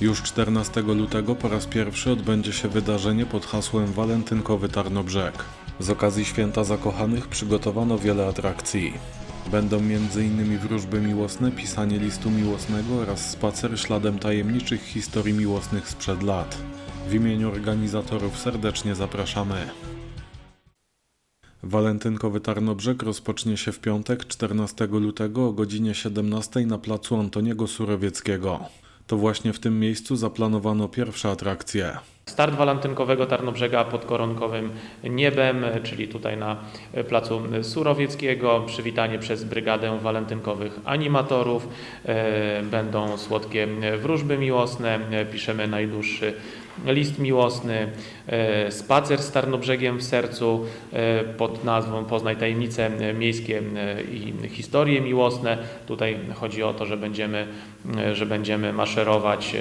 Już 14 lutego po raz pierwszy odbędzie się wydarzenie pod hasłem Walentynkowy Tarnobrzeg. Z okazji Święta Zakochanych przygotowano wiele atrakcji. Będą m.in. wróżby miłosne, pisanie listu miłosnego oraz spacer śladem tajemniczych historii miłosnych sprzed lat. W imieniu organizatorów serdecznie zapraszamy. Walentynkowy Tarnobrzeg rozpocznie się w piątek 14 lutego o godzinie 17 na placu Antoniego Surowieckiego. To właśnie w tym miejscu zaplanowano pierwsze atrakcje. Start walentynkowego Tarnobrzega pod koronkowym niebem, czyli tutaj na placu Surowieckiego. Przywitanie przez Brygadę Walentynkowych Animatorów. E, Będą słodkie wróżby miłosne. Piszemy najdłuższy list miłosny. E, Spacer z Tarnobrzegiem w sercu e, pod nazwą Poznaj tajemnice miejskie i historie miłosne. Tutaj chodzi o to, że będziemy, że będziemy maszerować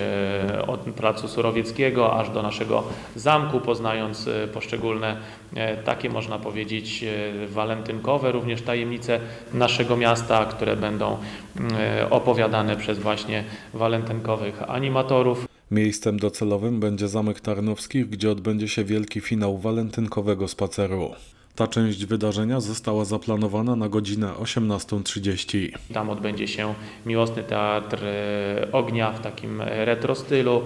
od placu Surowieckiego aż do naszego zamku, poznając e, poszczególne e, takie, można powiedzieć, e, walentynkowe również tajemnice naszego miasta, które będą opowiadane przez właśnie walentynkowych animatorów. Miejscem docelowym będzie Zamek Tarnowskich, gdzie odbędzie się wielki finał walentynkowego spaceru. Ta część wydarzenia została zaplanowana na godzinę 18.30. Tam odbędzie się miłosny teatr e, ognia w takim retro stylu.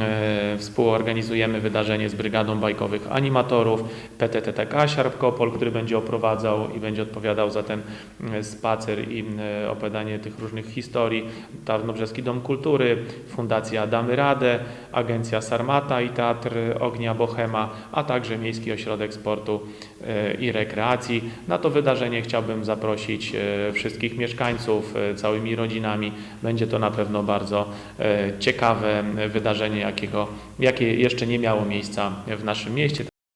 E, Współorganizujemy wydarzenie z Brygadą Bajkowych Animatorów, PTTK Siarpkopol, który będzie oprowadzał i będzie odpowiadał za ten e, spacer i opowiadanie tych różnych historii. Tarnobrzeski Dom Kultury, Fundacja Damy Radę, Agencja Sarmata i Teatr Ognia Bohema, a także Miejski Ośrodek Sportu i Rekreacji. Na to wydarzenie chciałbym zaprosić e, wszystkich mieszkańców e, całymi rodzinami. Będzie to na pewno bardzo e, ciekawe wydarzenie, jakiego, jakie jeszcze nie miało miejsca w naszym mieście.